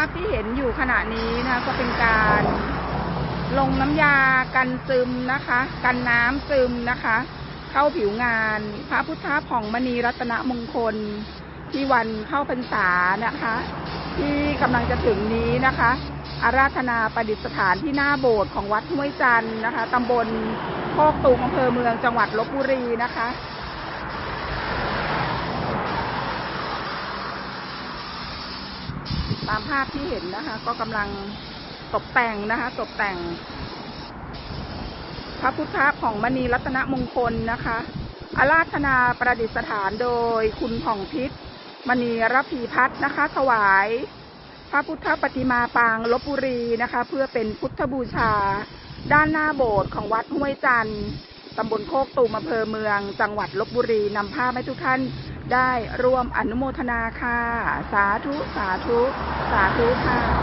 าพที่เห็นอยู่ขณะนี้นะคะก็เป็นการลงน้ำยากันซึมนะคะ กันน้ำซึมนะคะ เข้าผิวงาน พระพุทธผ่องมณีรัตนมงคล ที่วันเข้าพรรษานะคะ ที่กำลังจะถึงนี้นะคะ อาราธนาประดิษฐานที่หน้าโบสถ์ของวัดห้วยจันนะคะตำบลโคกตูมอำเภอเมืองจังหวัดลบบุรีนะคะ ตามภาพที่เห็นนะคะ ก็กำลังตกแต่งนะคะ ตกแต่ง พระพุทธของมณีรัตนมงคลนะคะอาราธนาประดิษฐานโดยคุณผ่องพิษมณีรพีพัฒน์นะคะ ถวาย พระพุทธปฏิมาปางลบบุรีนะคะ เพื่อเป็นพุทธบูชา ด้านหน้าโบสถ์ของวัดห้วยจันทร์ตำบลโคกตูมอำเภอเมือง จังหวัดลบบุรีนำภาพให้ทุกท่าน ได้ร่วมอนุโมทนาค่ะ สาธุ สาธุ สาธุค่ะ